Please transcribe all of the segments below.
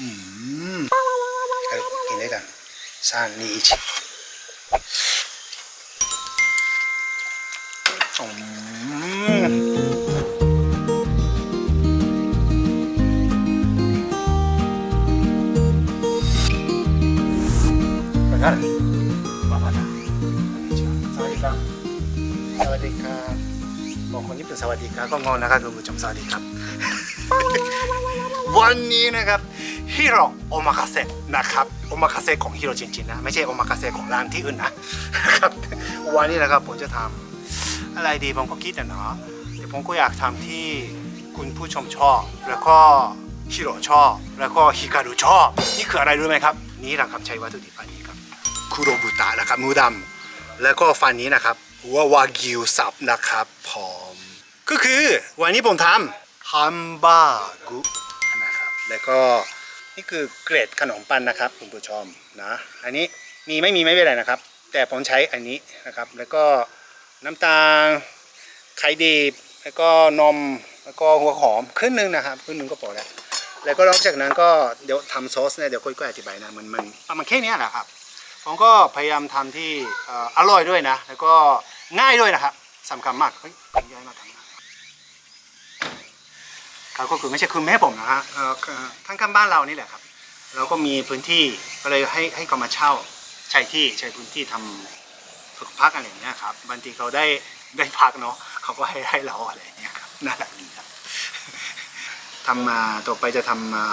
อืมกินได้กันซานนีชิอืมなるババだสวัสดีครับ สวัสดีครับบอกคนญี่ปุ่สวัสดีครับก็งงนะครับคุณผู้ชมสวัสดีครับ วันนี้นะครับ ฮิโรโอมากาเซนะครับโอมากาเซของฮิโรจริงๆนะไม่ใช่โอมากาเซของร้านที่อื่นนะครับวันนี้นะครับผมจะทำอะไรดีผมก็คิดนะเนาะเดี๋ยวผมก็อยากทำที่คุณผู้ชมชอบ แล้วก็ฮิโรชอบ แล้วก็ฮิการุชอบ นี่คืออะไรรู้ไหมครับ นี่แหละครับใช้วัตถุดิบอันนี้ครับคุโรบุตะนะครับมูดำแล้วก็ฟันนี้นะครับหัววากิวสับนะครับผมก็คือวันนี้ผมทำฮัมบากุนะครับแล้วก็ นี่คือเกรดขนมปังนะครับคุณผู้ชมนะอันนี้มีไม่มีไม่เป็นไรนะครับ แต่ผมใช้อันนี้นะครับ แล้วก็น้ำตาลไข่ดิบแล้วก็นมแล้วก็หัวหอมครึ่งนึงนะครับครึ่งนึงก็พอแล้วแล้วก็นอกจากนั้นก็เดี๋ยวทำซอสเนี่ยเดี๋ยวค่อยๆอธิบายนะมันมันมาณแค่เนี้ยแหละครับผมก็พยายามทำที่อร่อยด้วยนะ แล้วก็ง่ายด้วยนะครับสำคัญมากเฮ้ยคุณยายมาทำง ครับก็คือไม่ใช่คุณแม่ผมนะฮะเอ่อทั้งกันบ้านเรานี่แหละครับ เราก็มีพื้นที่ก็เลยให้ให้เขามาเช่าใช้ที่ใช้พื้นที่ทำฝึกพักอะไรอย่างเงี้ยครับบางทีเขาได้ได้พักเนาะเขาก็ให้ให้เราอะไรอย่างเงี้ยครับน่ารักดีครับ ทำมาต่อไปจะทำมา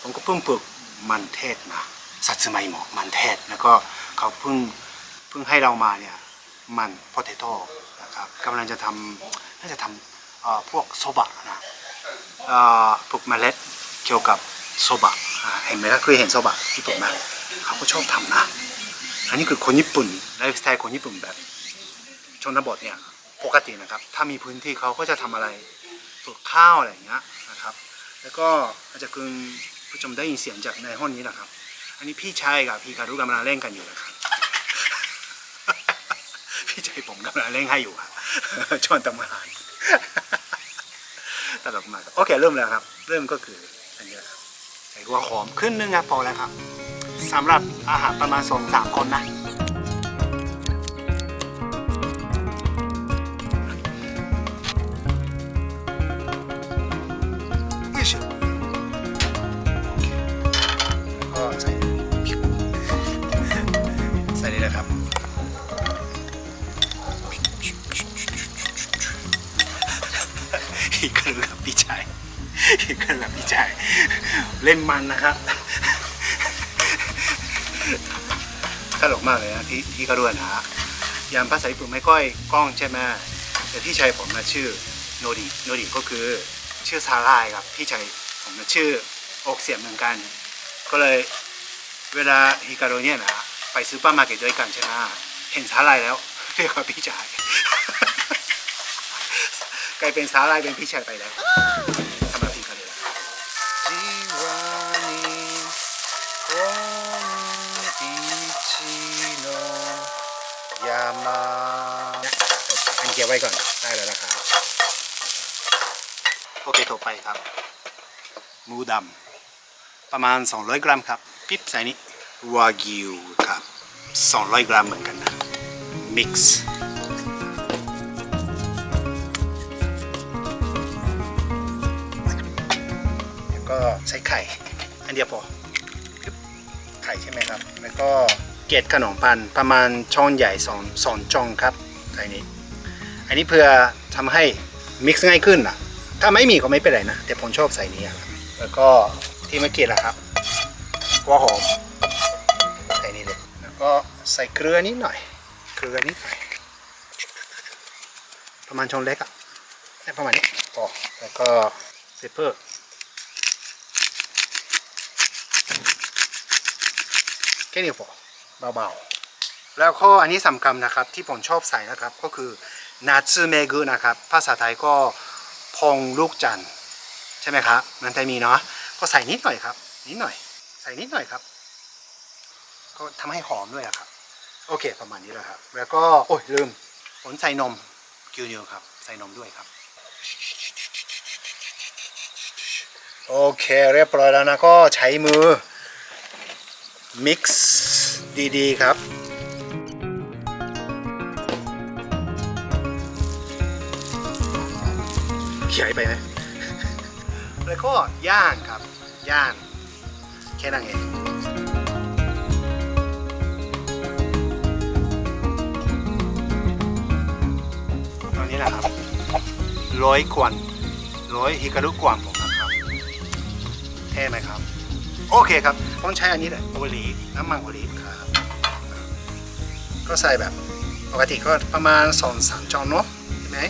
ผมก็เพิ่งปลูกมันเทศนะสัตสึไมโมะมันเทศแล้วก็เขาเพิ่งเพิ่งให้เรามาเนี่ยมันพอเทโต้นะครับกำลังจะทำน่าจะทำ พวกโซบะนะปลูกเมล็ดเกี่ยวกับโซบะเห็นไหมครับเคยเห็นโซบะที่ปลูกไหมเขาก็ชอบทำนะอันนี้คือคนญี่ปุ่นไลฟ์สไตล์คนญี่ปุ่นแบบชนบทเนี่ยปกตินะครับ ถ้ามีพื้นที่เขาก็จะทำอะไรปลูกข้าวอะไรอย่างเงี้ยนะครับ แล้วก็อาจจะคุณผู้ชมได้ยินเสียงจากในห้องนี้นะครับ อันนี้พี่ชายกับพี่คารุกำลังเล่นกันอยู่นะครับพี่ชายผมกำลังเล่นให้อยู่ครับชวนทำอาหาร ตลกมากโอเคเริ่มแล้วครับ เริ่มก็คืออันนี้แหละครับใส่หัวหอมขึ้นนึงครับพอแล้วครับสำหรับอาหารประมาณสองสามคนนะ เล่นมันนะครับ ตลกมากเลยนะที่ที่เขาด้วยนะฮะยามภาษาญี่ปุ่นไม่ค่อยกล้องใช่ไหมแต่พี่ชายผมมาชื่อโนริโนริก็คือชื่อซาร่ายครับ พี่ชายผมนะชื่อออกเสียงเหมือนกัน ก็เลยเวลาฮิการุเนี่ยนะไปซูเปอร์มาเก็ตด้วยกันใช่ไหมเห็นซาร่ายแล้วเรียกว่าพี่ชายกลายเป็นซาร่ายเป็นพี่ชายไปแล้ว ก่อนได้แล้วนะครับโอเคต่อไปครับหมูดำประมาณ 200 กรัมครับ ปิ๊บใส่นี้วากิวครับ 200 กรัมเหมือนกันนะมิกซ์แล้วก็ใส่ไข่ อันเดียวพอไข่ใช่ไหมครับ แล้วก็เกล็ดขนมปังประมาณช่องใหญ่สองสองจ่องครับใส่นี้ อันนี้เพื่อทำให้มิกซ์ง่ายขึ้นอะ ถ้าไม่มีก็ไม่เป็นไรนะ แต่ผมชอบใส่นี้อะครับแล้วก็ที่เมื่อกี้แหละครับหัวหอมใส่นี่เลย แล้วก็ใส่เกลือนิดหน่อย เกลือนิดหน่อย ประมาณช้อนเล็กอะให้ประมาณนี้พอแล้วก็เปเปอร์แค่นี้พอเบาๆ แล้วก็อันนี้สำคัญนะครับที่ผมชอบใส่นะครับก็คือ นาซึเมกุนะครับ ภาษาไทยก็พองลูกจันใช่ไหมครับมันไทยมีเนาะก็ใส่นิดหน่อยครับ นิดหน่อย ใส่นิดหน่อยครับ ก็ทำให้หอมด้วยครับ โอเค ประมาณนี้แหละครับ แล้วก็โอ้ยลืมผมใส่นมกิวเนิวครับ ใส่นมด้วยครับโอโอเค เรียบร้อยแล้วนะก็ใช้มือ mix ดีๆครับ หญ่ไปไหมแล้วก็ย่างครับ ย่าง แค่นั้นเองตอนนี้แหละครับร้อยกวนร้อยฮิการุกวนผมนะครับเท่ไหมครับ โอเคครับต้องใช้อันนี้เลยโอลีฟน้ำมันโอลีฟครับ ก็ใส่แบบปกติก็ประมาณสองสามจอนเนาะใช่ไหม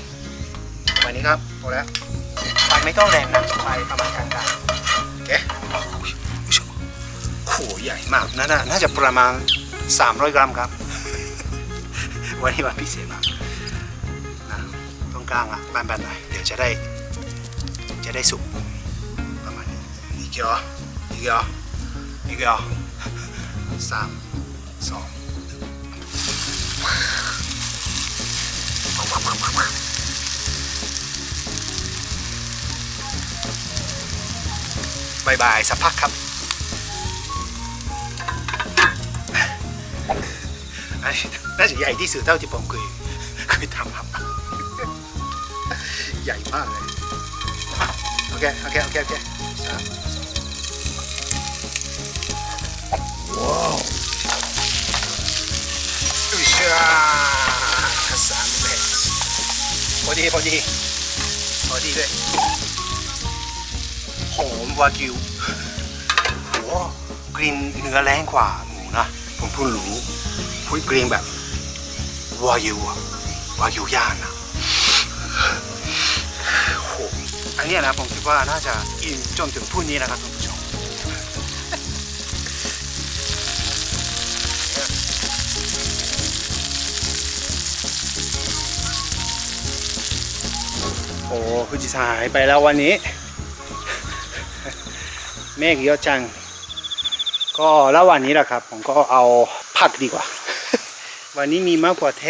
ประมาณนี้ครับ พอแล้วไฟไม่ต้องแรงนะไฟประมาณกลางๆโอเคอุ๊ยอุ๊ยโหใหญ่มากน่าน่าน่าจะประมาณ 300 กรัมครับ วันนี้วันพิเศษมากนะตรงกลางอะแบนๆหน่อยเดี๋ยวจะได้ จะได้สุกประมาณนี้อีกเหรออีกเหรออีกเหรอสามสองบาย บายสักพักครับ อันนี้น่าจะใหญ่ที่สุดเท่าที่ผมเคยเคยทำครับ ใหญ่มากเลย โอเค โอเค โอเค โอเคสามว้าวอุยชาสามเม็ดพอดี พอดี พอดีเลย หอมวากิวโอ้กลิ่นเนื้อแรงกว่าหมูนะ ผมพูดงรู้พุ้ยกลิ่นแบบวากิวอะวากิวย่างนะโหอันนี้นะผมคิดว่าน่าจะกินจนถึงพรุ่งนี้นะครับท่านผู้ชมโอ้คุณจิสายไปแล้ววันนี้ เมฆเยอะจัง ก็แล้ววันนี้แหละครับ ผมก็เอาผักดีกว่า วันนี้มีมะเขือเท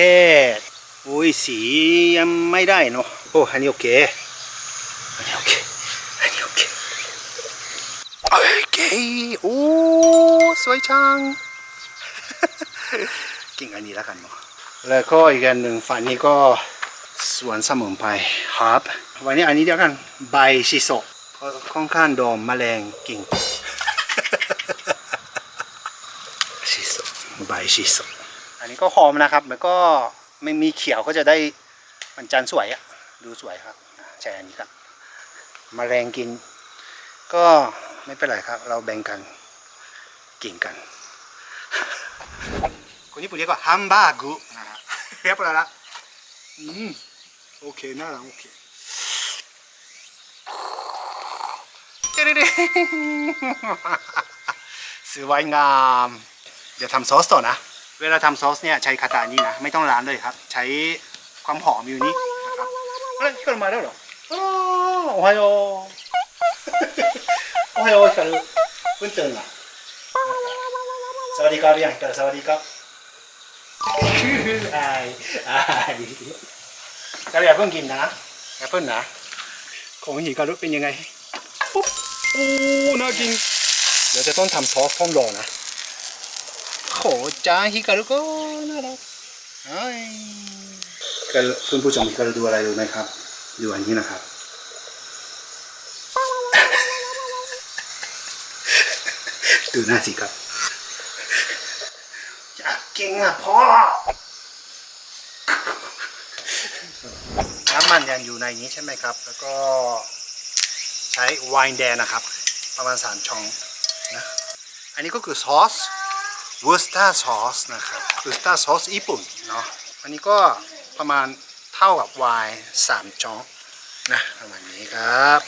ศอุ้ยสียังไม่ได้เนาะโอ้อันนี้โอเคอันนี้โอเคอันนี้โอเคโอเคโอ้สวยจังกินอันนี้แล้วกันเนาะแล้วก็อีกอันหนึ่งฝั่งนี้ก็สวนสมุนไพรฮับ วันนี้อันนี้เดียวกันใบชิโซะ ค่อนข้างโดนแมลงกินชิโซใบชิโซอันนี้ก็หอมนะครับ แล้วก็ไม่มีเขียวก็จะได้มันจานสวยอะดูสวยครับใช่อันนี้ครับมแมลงกิน ก็ไม่เป็นไรครับ เราแบ่งกันกินกัน คนญี่ปุ่นเรียกว่าฮัมบาร์กุนะฮะเรียบร้อยละอืมโอเคน่ารักโอเคเจ๊ดิ สวยงาม เดี๋ยวทำซอสต่อนะ เวลาทำซอสเนี่ยใช้คาตานี่นะ ไม่ต้องล้างเลยครับ ใช้ความหอมอยู่นี่นะครับเฮ้ยฮิคารุมาแล้วเหรอโอ้โอไฮโอโอไฮโอฮิคารุเพิ่งตื่นละสวัสดีครับยังฮิคารุสวัสดีครับอายอายก็อย่าเพิ่งกินนะอย่าเพิ่งนะของฮิคารุเป็นยังไงปุ๊บ โอ้น่ากิน เดี๋ยวจะต้องทำซอสพร้อมรอนะโขจ้าฮิการุโก็น่ารักเอ้ยก็คุณผู้ชมฮิการุดูอะไรรู้ไหมครับ ดูอันนี้นะครับ ดูหน้าสิครับอยากกินอะพ่อน้ำมันยังอยู่ในนี้ใช่ไหมครับ แล้วก็ใช้ไวน์แดงนะครับ ประมาณสามช้อนนะอันนี้ก็คือซอส w o r c e s t e r sauce นะครับ w o r c e s t e r sauce ญี่ปุ่นเนาะอันนี้ก็ประมาณเท่ากับไวน์สามจอกนะประมาณนี้ครับ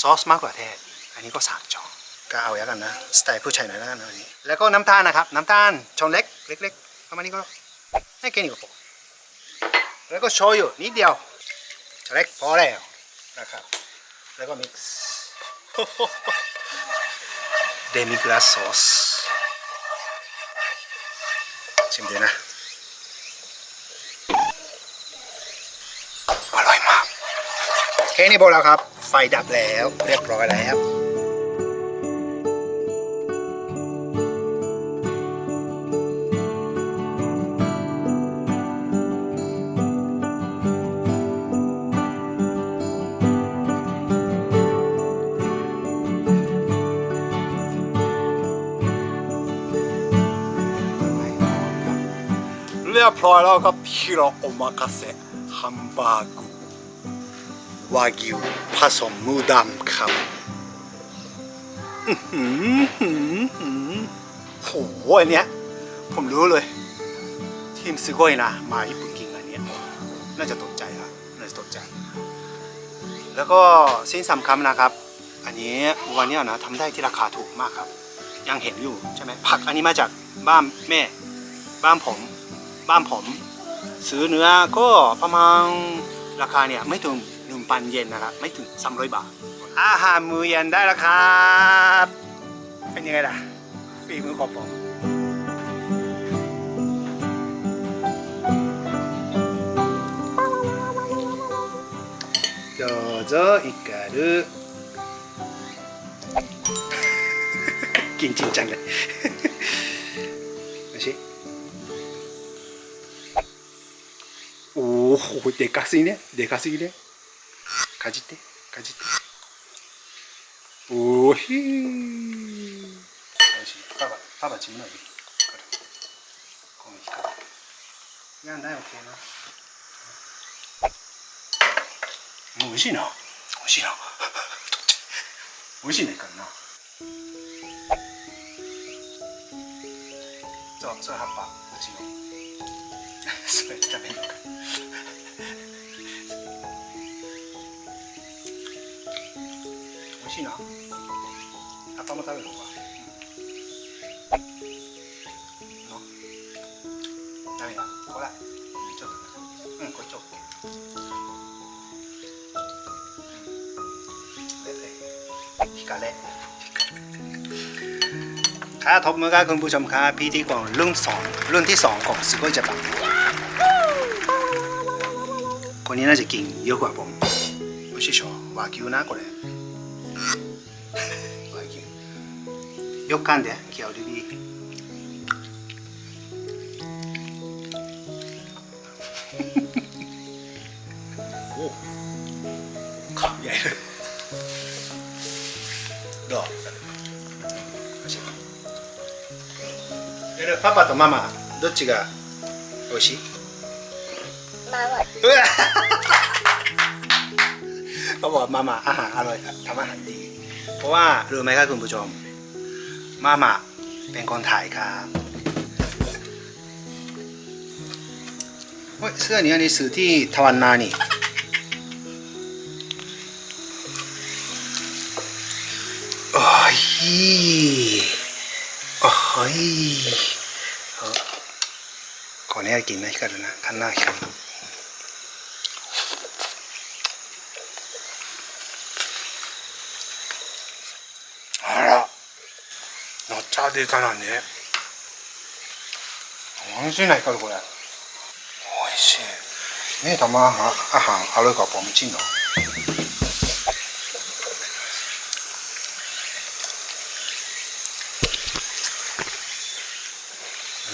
ซอสมากกว่าเทศ อันนี้ก็สามจอกก็เอาอย่างกันนะสไตล์ผู้ชายหน่อยแล้วกันะอันนี้แล้วก็น้ำตาลนะครับ น้ำตาลช้อนเล็กเล็กๆประมาณนี้ก็ให้แค่นี้ก็พอแล้วก็โชยุนิดเดียวช้อนเล็กพอแล้วนะครับ แล้วก็มิกซ์เดมิกลาซอสชิมดีนะ อร่อยมาก แค่นี้พอแล้วครับ ไฟดับแล้วเรียบร้อยแล้ว เรียบร้อยแล้วครับฮิโรโอมากาเซฮัมบากุวากิวผสมมูดำครับอื้อหือหือหือโหอันเนี้ย ผมรู้เลย ทีมซื้อก้อยนะ มาญี่ปุ่นกินอันเนี้ย น่าจะตกใจครับน่าจะตกใจ แล้วก็สิ่งสำคัญนะครับ อันนี้วันนี้นะทำได้ที่ราคาถูกมากครับ ยังเห็นอยู่ใช่ไหมผักอันนี้มาจากบ้านแม่ บ้านผม บ้านผม ซื้อเนื้อก็ประมาณราคาเนี่ยไม่ถึงหนึ่งพันเยนนะครับไม่ถึงสามร้อยบาท อาหารมื้อเย็นได้แล้วครับ เป็นยังไงล่ะฝีมือของผมどうぞイカルกินจริงจังเลย おでかすぎね。でかすぎね。かじって。かじって。おーひー。よしパパパパ自分の指この光いやないオッケーなもう美味しいな。美味しいな。美味しいねいからな。そうそれ葉っぱ。うちの。それ食べるのか。しいな葉っぱも食べるのかのダメだほらちょっとだうんこっち OK うん光れครับทบมือครับคุณผู้ชมครับพิธีกรรุ่นสองรุ่นที่สองของสกอยจะปังคนนี้น่าจะกินเยอะกว่าผมไม่ใช่ชอวากิวนะこれว ไม่ใช่เดี๋ยวパパとママどっちが美味しいママ เอ้ยเขาบอกมาม่าอาหารอร่อยครับทำอาหารดี เพราะว่ารู้ไหมครับคุณผู้ชม มามาเป็นคนถ่ายครับเฮ้ยเสื้อนี้อันนี้ซื้อที่ทวันนานี่โอ้ยโอ้ยขออนุญาตกินนะกันนะข้างหน้าครับ 乗っちゃうでかなんね。美味しいないかこれ。美味しい。ねえ、たまはอาหารอร่อยกว่าผมจริงเหรอ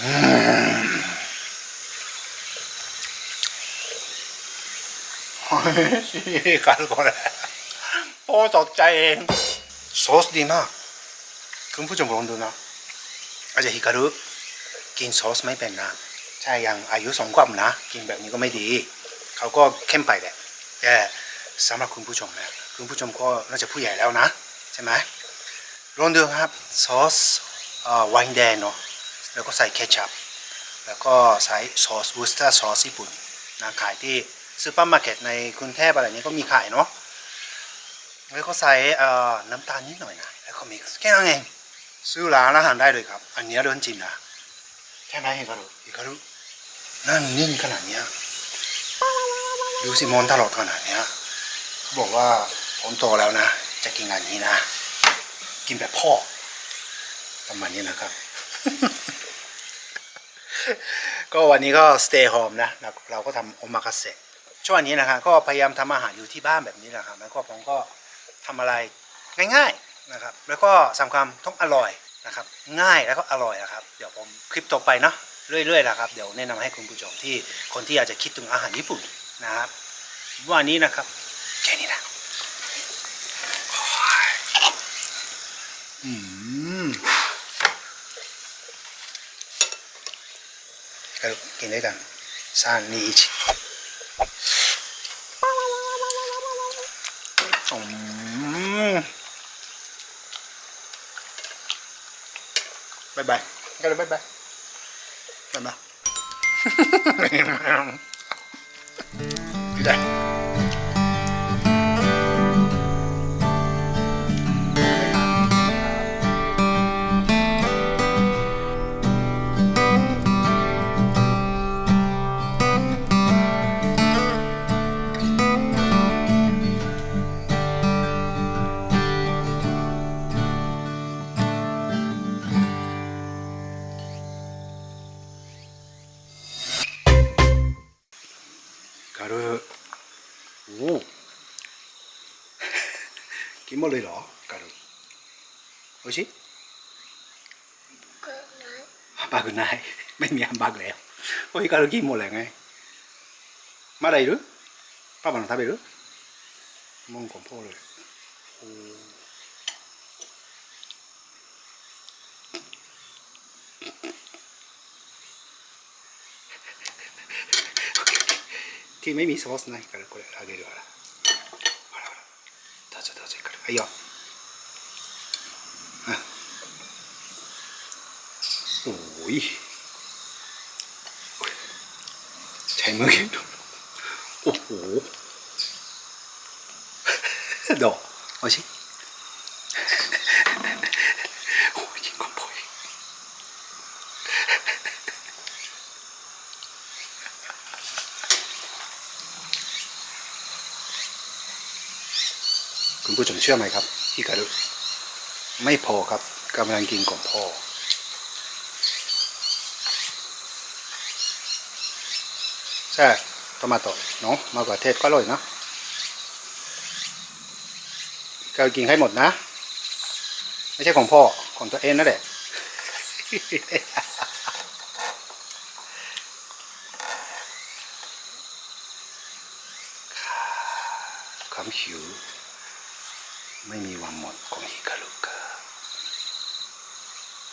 うん美味しいからこれ。โอ้ตกใจเอง ซอสดีมากคุณผู้ชมลองดูนะ อาจจะฮิการุกินซอสไม่เป็นนะ ใช่ยังอายุสองขวบนะ กินแบบนี้ก็ไม่ดี เขาก็เข้มไปแหละแต่สำหรับคุณผู้ชมนะคุณผู้ชมก็น่าจะผู้ใหญ่แล้วนะ ใช่ไหมลองดูครับซอสไวน์แดงเนาะแล้วก็ใส่เคชัพแล้วก็ใส่ซอสวูสเตอร์ซอสญี่ปุ่นนะขายที่ซูเปอร์มาร์เก็ตในกรุงเทพอะไรนี้ก็มีขายเนาะแล้วก็ใส่น้ำตาลนิดหน่อยนะแล้วก็มิกซ์แค่นั้นเอง ซื้อร้านอาหารได้เลยครับ อันเนี้ยเรื่องจริงนะใช่ไหมเฮการุเฮการุนั่นนิ่งขนาดเนี้ยดูสิมอนตลอดขนาดเนี้ยเขาบอกว่าผมโตแล้วนะ จะกินอันนี้นะ กินแบบพ่อประมาณนี้นะครับ ก็วันนี้ก็ stay home นะเราเราก็ทำโอมากาเสะช่วงนี้นะครับก็พยายามทำอาหารอยู่ที่บ้านแบบนี้แหละครับแล้วก็ผมก็ทำอะไรง่ายๆ นะครับ แล้วก็สำคัญต้องอร่อยนะครับ ง่ายแล้วก็อร่อยนะครับ เดี๋ยวผมคลิปต่อไปเนาะเรื่อยๆนะครับ เดี๋ยวแนะนำให้คุณผู้ชมที่คนที่อยากจะคิดถึงอาหารญี่ปุ่นนะครับวันนี้นะครับแค่นี้นะอืมกินด้วยกันซานนิชอืม บายบายกันเลยบายบายบายบายได้ 軽いおおกินหมดเลยเหรอ軽いโอชิ ก็นั้น ฮัมบาร์กないไม่มีฮัมบาร์กแล้วโอ้ย軽いกินหมดเลยไงまだいるパパの食べるもんこんพ่อเ 君も意味そないからこれあげるから。ほらほらどうぞどうぞら。はいよ、うん、おいこれ잘 먹여 요. おお. ชื่อไหมครับพี่กระดุไม่พอครับกำลังกินของพ่อ ใช่ทอมต่อเนาะมากว่าเทศก็อร่อยเนาะก็กินให้หมดนะ ไม่ใช่ของพ่อ ของตัวเองนั่นแหละความหิว ไม่มีวันหมด